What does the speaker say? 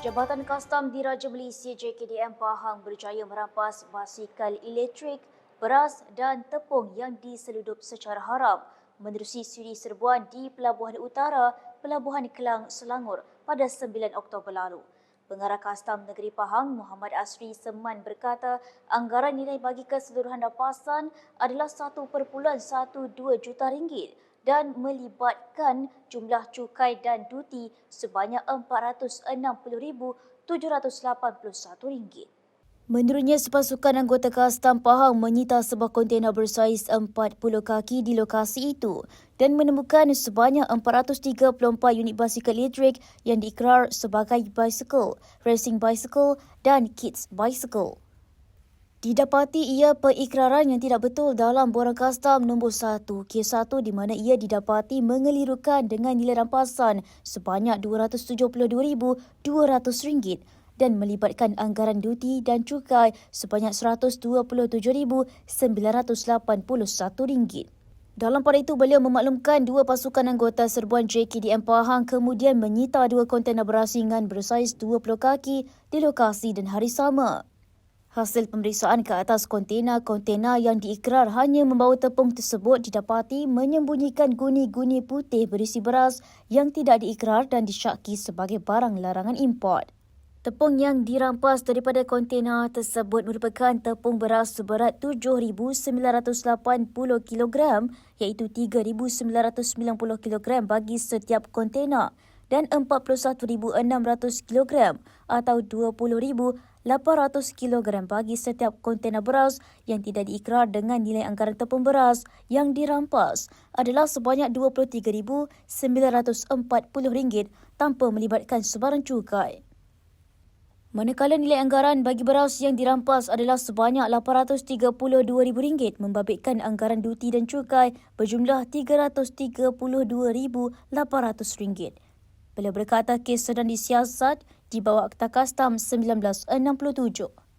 Jabatan Kastam Diraja Malaysia JKDM Pahang berjaya merampas basikal elektrik, beras dan tepung yang diseludup secara haram menerusi suri serbuan di Pelabuhan Utara, Pelabuhan Kelang, Selangor pada 9 Oktober lalu. Pengarah Kastam Negeri Pahang, Muhammad Asri Seman berkata anggaran nilai bagi keseluruhan rampasan adalah 1.12 juta ringgit dan melibatkan jumlah cukai dan duti sebanyak RM460,781. Menurutnya, sepasukan anggota Kastam Pahang menyita sebuah kontena bersaiz 40 kaki di lokasi itu dan menemukan sebanyak 434 unit basikal elektrik yang diikrar sebagai bicycle, racing bicycle dan kids bicycle. Didapati ia pengikraran yang tidak betul dalam borang kastam nombor 1 K1 di mana ia didapati mengelirukan dengan nilai rampasan sebanyak RM272,200 dan melibatkan anggaran duti dan cukai sebanyak RM127,981. Dalam pada itu, beliau memaklumkan dua pasukan anggota serbuan JKDM Pahang kemudian menyita dua kontena berasingan bersaiz 20 kaki di lokasi dan hari sama. Hasil pemeriksaan ke atas kontena-kontena yang diikrar hanya membawa tepung tersebut didapati menyembunyikan guni-guni putih berisi beras yang tidak diikrar dan disyaki sebagai barang larangan import. Tepung yang dirampas daripada kontena tersebut merupakan tepung beras seberat 7,980 kg iaitu 3,990 kg bagi setiap kontena dan 41,600 kg atau 20,800 kg bagi setiap kontena beras yang tidak diikrar dengan nilai anggaran tepung beras yang dirampas adalah sebanyak RM23,940 tanpa melibatkan sebarang cukai. Manakala nilai anggaran bagi beras yang dirampas adalah sebanyak RM832,000 membabitkan anggaran duti dan cukai berjumlah RM332,800. Beliau berkata kes sedang disiasat di bawah Akta Kastam 1967.